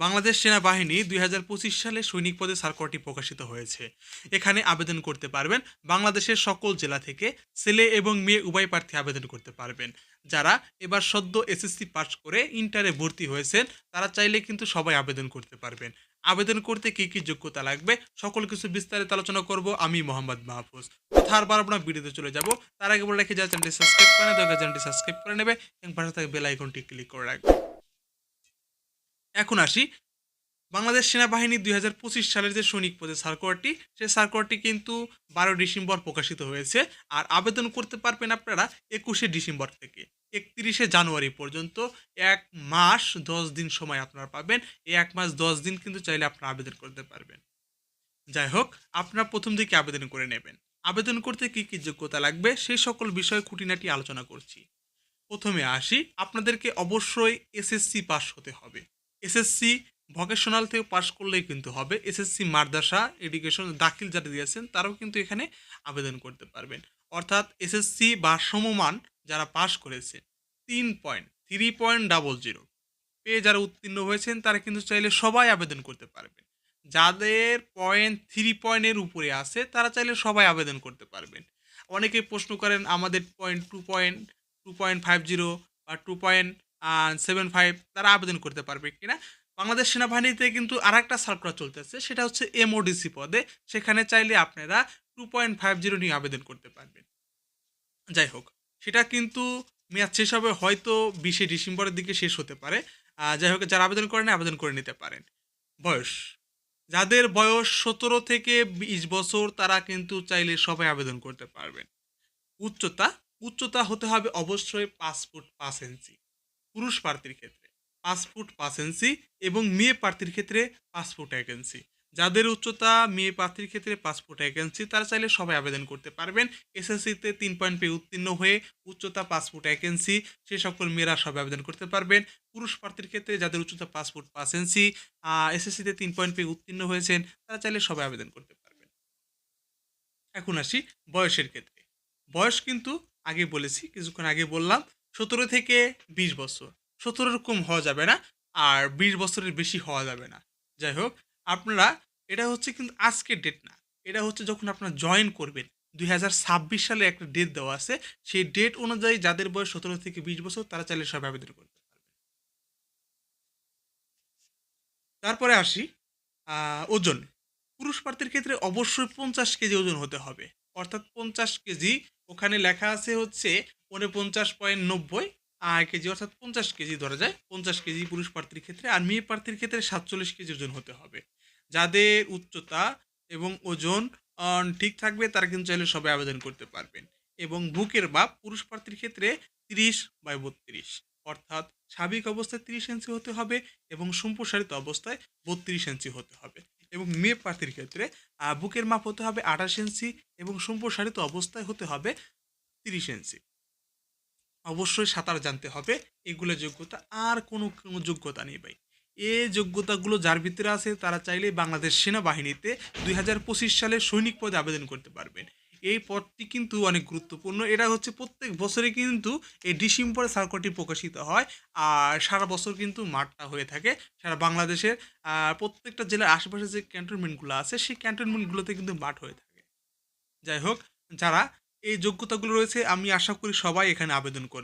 বাংলাদেশ সেনাবাহিনী দুই হাজার পঁচিশ সালে সৈনিক পদে সার্কুলারটি প্রকাশিত হয়েছে। এখানে আবেদন করতে পারবেন বাংলাদেশের সকল জেলা থেকে ছেলে এবং মেয়ে উভয় প্রার্থী আবেদন করতে পারবেন। যারা এবার সদ্য এসএসসি পাস করে ইন্টারে ভর্তি হয়েছেন, তারা চাইলে কিন্তু সবাই আবেদন করতে পারবেন। আবেদন করতে কী কী যোগ্যতা লাগবে, সকল কিছু বিস্তারিত আলোচনা করব আমি মোহাম্মদ মাহফুজ। কথা আর বারবার ভিডিওতে চলে যাব। তার আগে বলে রেখে, যারা চ্যানেলটি সাবস্ক্রাইব করে দরকার চ্যানেলটি সাবস্ক্রাইব করে নেবে এবং পাশে থাকা বেল আইকনটি ক্লিক করে রাখবে। এখন আসি। বাংলাদেশ সেনাবাহিনী দুই হাজার পঁচিশ সালের যে সৈনিক পদে সার্কুলারটি সেই সার্কুলারটি কিন্তু বারো ডিসেম্বর প্রকাশিত হয়েছে। আর আবেদন করতে পারবেন আপনারা একুশে ডিসেম্বর থেকে, একত্রিশে জানুয়ারি পর্যন্ত। এক মাস দশ দিন সময় আপনারা পাবেন। এই এক মাস দশ দিন কিন্তু চাইলে আপনারা আবেদন করতে পারবেন। যাই হোক, আপনারা প্রথম দিকে আবেদন করে নেবেন। আবেদন করতে কী কী যোগ্যতা লাগবে, সেই সকল বিষয়ে খুঁটিনাটি আলোচনা করছি। প্রথমে আসি, আপনাদেরকে অবশ্যই এসএসসি পাস হতে হবে। এসএসসি ভকেশনাল থেকে পাস করলেই কিন্তু হবে। এসএসসি, মাদ্রাসা এডুকেশন দাখিল যারা দিয়েছেন, তারাও কিন্তু এখানে আবেদন করতে পারবেন। অর্থাৎ এসএসসি বা সমমান যারা পাস করেছে, তিন point three point double zero পেয়ে যারা উত্তীর্ণ হয়েছেন, তারা কিন্তু চাইলে সবাই আবেদন করতে পারবেন। যাদের পয়েন্ট থ্রি পয়েন্টের উপরে আছে, তারা চাইলে সবাই আবেদন করতে পারবেন। অনেকেই প্রশ্ন করেন, আমাদের point two point two point five zero বা টু পয়েন্ট সেভেন ফাইভ তারা আবেদন করতে পারবে কিনা। বাংলাদেশ সেনাবাহিনীতে কিন্তু আর একটা সার্কুলার চলতেছে, সেটা হচ্ছে এমওডিসি পদে। সেখানে চাইলে আপনারা টু পয়েন্ট ফাইভ জিরো নিয়ে আবেদন করতে পারবেন। যাই হোক, সেটা কিন্তু মেয়াদ শেষ হবে, হয়তো বিশে ডিসেম্বরের দিকে শেষ হতে পারে। যাই হোক, যারা আবেদন করেন আবেদন করে নিতে পারেন। বয়স, যাদের বয়স সতেরো থেকে বিশ বছর, তারা কিন্তু চাইলে সবাই আবেদন করতে পারবেন। উচ্চতা উচ্চতা হতে হবে অবশ্যই পাঁচ ফুট পাঁচ ইঞ্চি পুরুষ প্রার্থীর ক্ষেত্রে, পাঁচ ইঞ্চি এবং মেয়ে প্রার্থীর ক্ষেত্রে পাঁচ ফুট যাদের উচ্চতা মেয়ে প্রার্থীর ক্ষেত্রে পাঁচ ফুট তারা চাইলে সবাই আবেদন করতে পারবেন। এসএসসিতে তিন পয়েন্ট পেয়ে উত্তীর্ণ হয়ে উচ্চতা পাঁচ ফুট সে সকল মেয়েরা সবাই আবেদন করতে পারবেন। পুরুষ প্রার্থীর ক্ষেত্রে যাদের উচ্চতা পাঁচ ফুট পাঁচ এসএসসিতে তিন পয়েন্ট পেয়ে উত্তীর্ণ হয়েছেন, তারা চাইলে সবাই আবেদন করতে পারবেন। এখন আসি বয়সের ক্ষেত্রে। বয়স কিন্তু আগে বলেছি, কিছুক্ষণ আগে বললাম সতেরো থেকে বিশ বছর। সতেরোর কম হওয়া যাবে না আর বিশ বছরের বেশি হওয়া যাবে না। যাই হোক, আপনারা, এটা হচ্ছে কিন্তু আজকের ডেট না। এটা হচ্ছে যখন আপনারা জয়েন করবেন, দুই হাজার ছাব্বিশ সালে একটা ডেট দেওয়া আছে। সেই ডেট অনুযায়ী যাদের বয়স সতেরো থেকে বিশ বছর, তারা চাইলে সব আবেদন করতে পারবে তারপরে আসি ওজন। পুরুষ প্রার্থীর ক্ষেত্রে অবশ্যই পঞ্চাশ কেজি ওজন হতে হবে। অর্থাৎ পঞ্চাশ কেজি ওখানে লেখা আছে হচ্ছে উনপঞ্চাশ পয়েন্ট নব্বই আর কেজি, অর্থাৎ পঞ্চাশ কেজি ধরা যায়, পঞ্চাশ কেজি পুরুষ প্রার্থীর ক্ষেত্রে আর মেয়ে প্রার্থীর ক্ষেত্রে সাতচল্লিশ কেজি ওজন হতে হবে। যাদের উচ্চতা এবং ওজন ঠিক থাকবে তারা কিন্তু চাইলে সবাই আবেদন করতে পারবেন। এবং বুকের মাপ পুরুষ প্রার্থীর ক্ষেত্রে তিরিশ বাই বত্রিশ, অর্থাৎ স্বাভাবিক অবস্থায় তিরিশ ইঞ্চি হতে হবে এবং সম্প্রসারিত অবস্থায় বত্রিশ ইঞ্চি হতে হবে। এবং মেয়ে প্রার্থীর ক্ষেত্রে বুকের মাপ হতে হবে আঠাশ ইঞ্চি এবং সম্প্রসারিত অবস্থায় হতে হবে তিরিশ ইঞ্চি অবশ্যই সাঁতার জানতে হবে, এগুলো যোগ্যতা আর কোনো যোগ্যতা নেই ভাই। এ যোগ্যতাগুলো যার ভিতরে আছে, তারা চাইলে বাংলাদেশ সেনাবাহিনীতে দুই হাজার পঁচিশ সালে সৈনিক পদে আবেদন করতে পারবেন। এই পদটি কিন্তু অনেক গুরুত্বপূর্ণ। এটা হচ্ছে প্রত্যেক বছরে কিন্তু এই ডিসেম্বরে সার্কুলারটি প্রকাশিত হয় আর সারা বছর কিন্তু মাঠটা হয়ে থাকে। সারা বাংলাদেশের প্রত্যেকটা জেলার আশেপাশে যে ক্যান্টনমেন্টগুলো আছে, সেই ক্যান্টনমেন্টগুলোতে কিন্তু মাঠ হয়ে থাকে। যাই হোক, যারা এই যোগ্যতাগুলো রয়েছে, আমি আশা করি সবাই এখানে আবেদন করবে